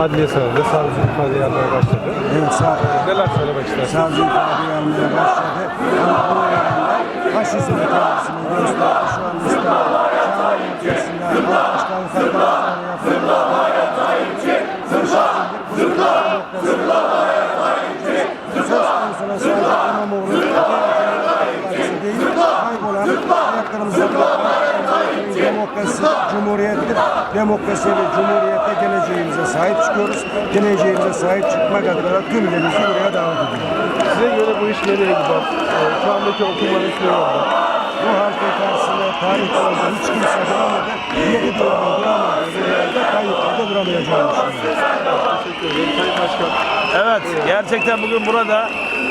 Adliye sarayında savcı ifade almaya başladı. Evet, sağ, Neler söylemek istersiniz? savcı ifade almaya başladı. Ama bu yerinde faşizm kendisini gösterdi. Şu an İstanbul Şahane ülkesinde başkan katliamları yapılıyor. Faşizmdir. Bu demokrasi. Söz konusuna sadece İmamoğlu demokrasi, cumhuriyettir. Demokrasi ve cumhuriyete geleceğimize sahip çıkıyoruz. Geleceğimize sahip çıkmak adına tümlerimizi buraya davet ediyoruz. Size göre bu iş nereye gider? Şu andaki okumanın oldu? Bu halkın karşısında tarih boyunca hiç kimse duramadı. Yedi duramadı, duramadı. Yerde kayıtlarda duramayacağını düşünüyorum. Teşekkür ederim. Sayın Başkan. Evet, gerçekten bugün burada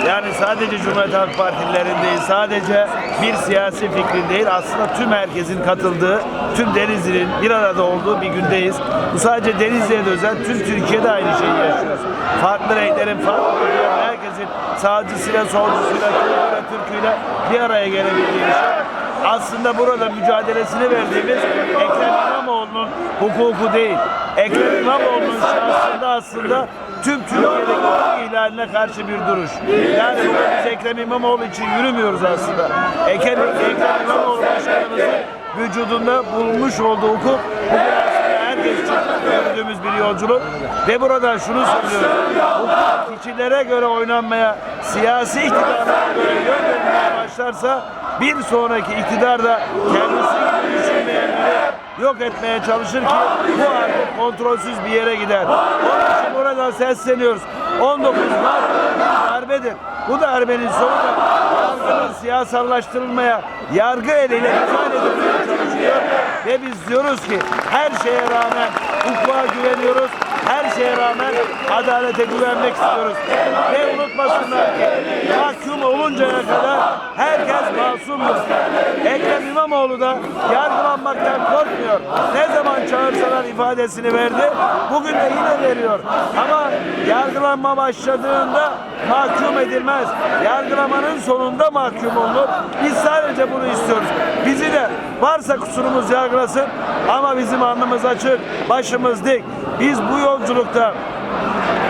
yani sadece Cumhuriyet Halk Partilerin değil, sadece bir siyasi fikrin değil, aslında tüm herkesin katıldığı, tüm Denizli'nin bir arada olduğu bir gündeyiz. Bu sadece Denizli'ye de özel, tüm Türkiye'de aynı şeyi yaşıyoruz. Farklı renklerin, farklı herkesin sağcısıyla, solcusuyla, Kürtüyle, Türküyle bir araya gelebildiği bir şey aslında burada mücadelesini verdiğimiz Ekrem İmamoğlu'nun hukuku değil. Ekrem İmamoğlu'nun şahsında aslında tüm Türkiye'deki hukuk ihlaline karşı bir duruş. Yani biz Ekrem İmamoğlu için yürümüyoruz aslında. Ekrem, Ekrem İmamoğlu başkanımızın vücudunda bulunmuş olduğu hukuk yürüdüğümüz bir yolculuk. Ve burada şunu söylüyorum. Hukuk kişilere göre oynanmaya, siyasi iktidarlara göre yön verilmeye başlarsa bir sonraki iktidar da kendisi yok etmeye çalışır ki bu artık kontrolsüz bir yere gider. Onun için buradan sesleniyoruz. 19 Mart darbedir. Bu darbenin sonu da yargının siyasallaştırılmaya, yargı eliyle iptal edilmeye Ve biz diyoruz ki her şeye rağmen hukuka güveniyoruz. Her şeye rağmen adalete güvenmek istiyoruz. Ve unutmasınlar ki mahkum oluncaya kadar herkes masumdur. Ekrem İmamoğlu da yargılanmaktan korkmuyor. Ne zaman çağırsalar ifadesini verdi. Bugün de yine veriyor. Ama yargılanma başladığında mahkum edilmez. Yargılamanın sonunda mahkum olur. Biz sadece bunu istiyoruz. Bizi de varsa kusurumuz yargılasın ama bizim alnımız açık, başımız dik. Biz bu yolculukta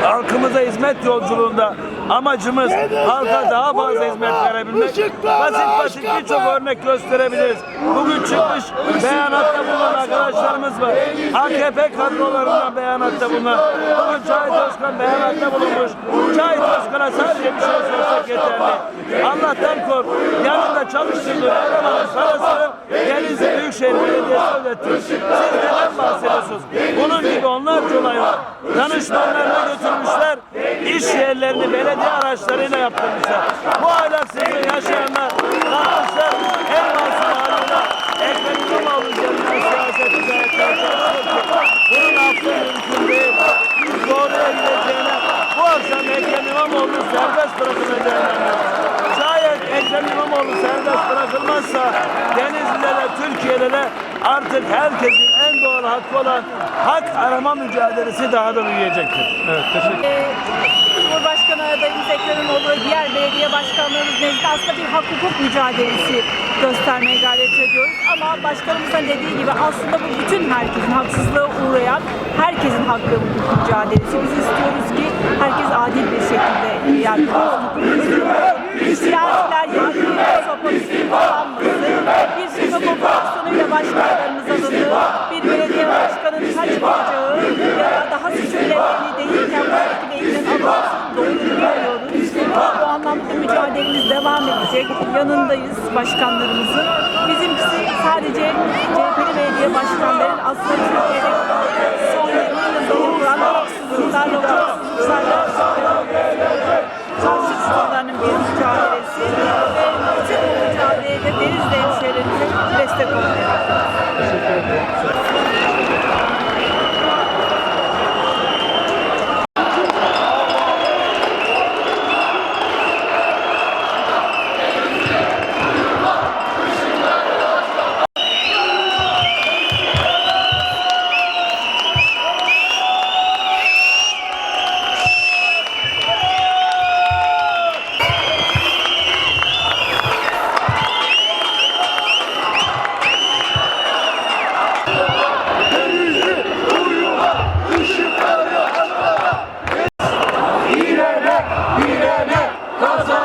halkımıza hizmet yolculuğunda amacımız halka daha fazla hizmet verebilmek. Basit basit birçok örnek gösterebiliriz. Bugün çıkmış beyanatta bulunan arkadaşlarımız var. AKP kadrolarından beyanatta bulunan. Bugün Cahit Özkan beyanatta bulunmuş. Cahit Özkan'a sadece bir şey sorsak yeterli. Allah'tan kork. Yanında çalıştırdığı elemanın parasını Denizli Büyükşehir Belediyesi ödetti. Siz neden bahsediyorsunuz? Bunun gibi onlarca olay var. Danışmanlarına götürmüşler. İş yerlerini belediye araçlarıyla yaptırmışlar. Bu ahlaksızlığı yaşayanlar kalkmışlar en masum haline Ekrem İmamoğlu üzerinden siyaseti gayetler Bunun affı mümkün değil. Biz doğruya gideceğine bu akşam Ekrem İmamoğlu serbest bırakılacağına Şayet Ekrem İmamoğlu serbest bırakılmazsa Denizli'de de Türkiye'de de artık herkesin en doğal hakkı olan hak arama mücadelesi daha da büyüyecektir. Evet, teşekkür Cumhurbaşkanı İmamoğlu ve diğer belediye başkanlarımız nezdinde aslında bir hak hukuk mücadelesi göstermeye gayret ediyoruz. Ama başkanımızın dediği gibi aslında bu bütün herkesin haksızlığa uğrayan herkesin hak ve hukuk mücadelesi. Biz istiyoruz ki herkes adil bir şekilde yargılansın. Siyasiler kullanmasın. Bir sokak operasyonuyla başkanlarımız alındı. Bir belediye başkanının kaç yapacağı edecek. Yanındayız başkanlarımızın. Bizimkisi sadece CHP'li belediye başkanların aslında Türkiye'de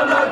Allah'a